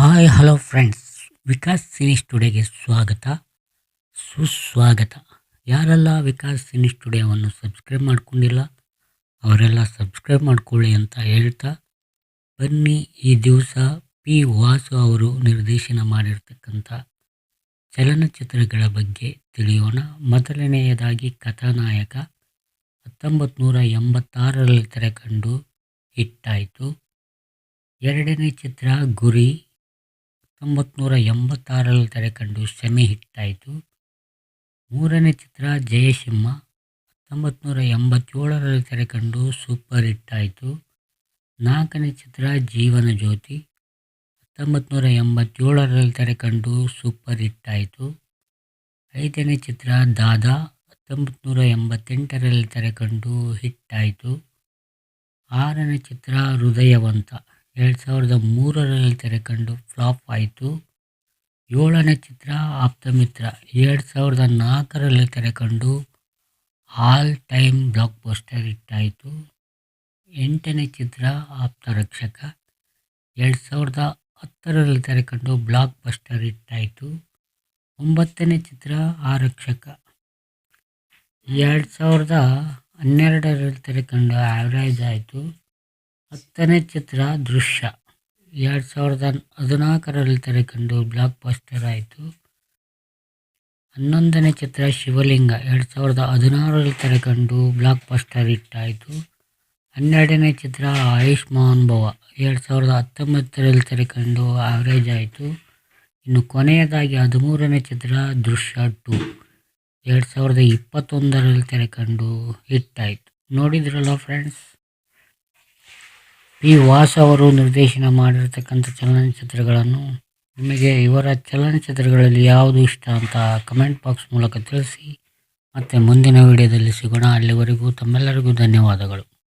Hi hello friends Vikas cine ಸ್ಟುಡಿಯೋಗೆ ಸ್ವಾಗತ. ಸುಸ್ವಾಗತ. ಯಾರೆಲ್ಲ ವಿಕಾಸ್ ಸಿನಿ ಸ್ಟುಡಿಯೋವನ್ನು ಸಬ್ಸ್ಕ್ರೈಬ್ ಮಾಡ್ಕೊಂಡಿಲ್ಲ, ಅವರೆಲ್ಲ ಸಬ್ಸ್ಕ್ರೈಬ್ ಮಾಡ್ಕೊಳ್ಳಿ ಅಂತ ಹೇಳ್ತಾ ಬನ್ನಿ. ಈ ದಿವಸ ಪಿ ವಾಸು ಅವರು ನಿರ್ದೇಶನ ಮಾಡಿರ್ತಕ್ಕಂಥ ಚಲನಚಿತ್ರಗಳ ಬಗ್ಗೆ ತಿಳಿಯೋಣ. ಮೊದಲನೆಯದಾಗಿ ಕಥಾನಾಯಕ. ಹತ್ತೊಂಬತ್ತು ನೂರ ಎಂಬತ್ತಾರರಲ್ಲಿ ತೆರೆಕಂಡು ಹಿಟ್ಟಾಯಿತು. ಎರಡನೇ ಚಿತ್ರ ಗುರಿ. ಹತ್ತೊಂಬತ್ತು ಎಂಬತ್ತಾರರಲ್ಲಿ ತೆರೆಕಂಡು ಸೆಮಿ ಹಿಟ್ಟಾಯಿತು ಮೂರನೇ ಚಿತ್ರ ಜಯಸಿಂಹ ಹತ್ತೊಂಬತ್ತು ಎಂಬತ್ತೇಳರಲ್ಲಿ ತೆರೆಕಂಡು ಸೂಪರ್ ಹಿಟ್ಟಾಯಿತು ನಾಲ್ಕನೇ ಚಿತ್ರ ಜೀವನ ಜ್ಯೋತಿ ಹತ್ತೊಂಬತ್ತು ನೂರ ಎಂಬತ್ತೇಳರಲ್ಲಿ ತೆರೆಕಂಡು ಸೂಪರ್ ಹಿಟ್ಟಾಯಿತು ಐದನೇ ಚಿತ್ರ ದಾದಾ ಹತ್ತೊಂಬತ್ತು ನೂರ ಎಂಬತ್ತೆಂಟರಲ್ಲಿ ತೆರೆಕಂಡು ಹಿಟ್ಟಾಯಿತು ಆರನೇ ಚಿತ್ರ ಹೃದಯವಂತ ಎರಡು ಸಾವಿರದ ಮೂರರಲ್ಲಿ ತೆರೆಕಂಡು ಫ್ಲಾಪ್ ಆಯಿತು. ಏಳನೇ ಚಿತ್ರ ಆಪ್ತಮಿತ್ರ. ಎರಡು ಸಾವಿರದ ನಾಲ್ಕರಲ್ಲಿ ತೆರೆಕಂಡು ಆಲ್ ಟೈಮ್ ಬ್ಲಾಕ್ ಪೋಸ್ಟರ್ ಇಟ್ಟಾಯಿತು ಎಂಟನೇ ಚಿತ್ರ ಆಪ್ತ ರಕ್ಷಕ ಎರಡು ಸಾವಿರದ ಹತ್ತರಲ್ಲಿ ತೆರೆಕಂಡು ಬ್ಲಾಕ್ ಬಸ್ಟರ್ ಇಟ್ಟಾಯಿತು ಒಂಬತ್ತನೇ ಚಿತ್ರ ಆರಕ್ಷಕ. ಎರಡು ಸಾವಿರದ ಹನ್ನೆರಡರಲ್ಲಿ ತೆರೆಕಂಡು ಆ್ಯಾವ್ರೇಜ್ ಆಯಿತು. ಹತ್ತನೇ ಚಿತ್ರ ದೃಶ್ಯ. ಎರಡು ಸಾವಿರದ ಹದಿನಾಲ್ಕರಲ್ಲಿ ತೆರೆಕಂಡು ಬ್ಲಾಕ್ ಬಸ್ಟರ್ ಆಯಿತು. ಹನ್ನೊಂದನೇ ಚಿತ್ರ ಶಿವಲಿಂಗ. ಎರಡು ಸಾವಿರದ ಹದಿನಾರರಲ್ಲಿ ತೆರೆಕಂಡು ಬ್ಲಾಕ್ ಬಸ್ಟರ್ ಹಿಟ್ಟಾಯಿತು ಹನ್ನೆರಡನೇ ಚಿತ್ರ ಆಯುಷ್ಮಾನ್ ಭವ. ಎರಡು ಸಾವಿರದ ಹತ್ತೊಂಬತ್ತರಲ್ಲಿ ತೆರೆಕಂಡು ಆವ್ರೇಜ್ ಆಯಿತು. ಇನ್ನು ಕೊನೆಯದಾಗಿ ಹದಿಮೂರನೇ ಚಿತ್ರ ದೃಶ್ಯ ಟು. ಎರಡು ಸಾವಿರದ ಇಪ್ಪತ್ತೊಂದರಲ್ಲಿ ತೆರೆಕಂಡು ಹಿಟ್ಟಾಯಿತು ನೋಡಿದ್ರಲ್ಲ ಫ್ರೆಂಡ್ಸ್ ಪಿ ವಾಸ್ ಅವರು ನಿರ್ದೇಶನ ಮಾಡಿರ್ತಕ್ಕಂಥ ಚಲನಚಿತ್ರಗಳನ್ನು ನಿಮಗೆ ಇವರ ಚಲನಚಿತ್ರಗಳಲ್ಲಿ ಯಾವುದು ಇಷ್ಟ ಅಂತ ಕಮೆಂಟ್ ಬಾಕ್ಸ್ ಮೂಲಕ ತಿಳಿಸಿ, ಮತ್ತು ಮುಂದಿನ ವಿಡಿಯೋದಲ್ಲಿ ಸಿಗೋಣ. ಅಲ್ಲಿವರೆಗೂ ತಮ್ಮೆಲ್ಲರಿಗೂ ಧನ್ಯವಾದಗಳು.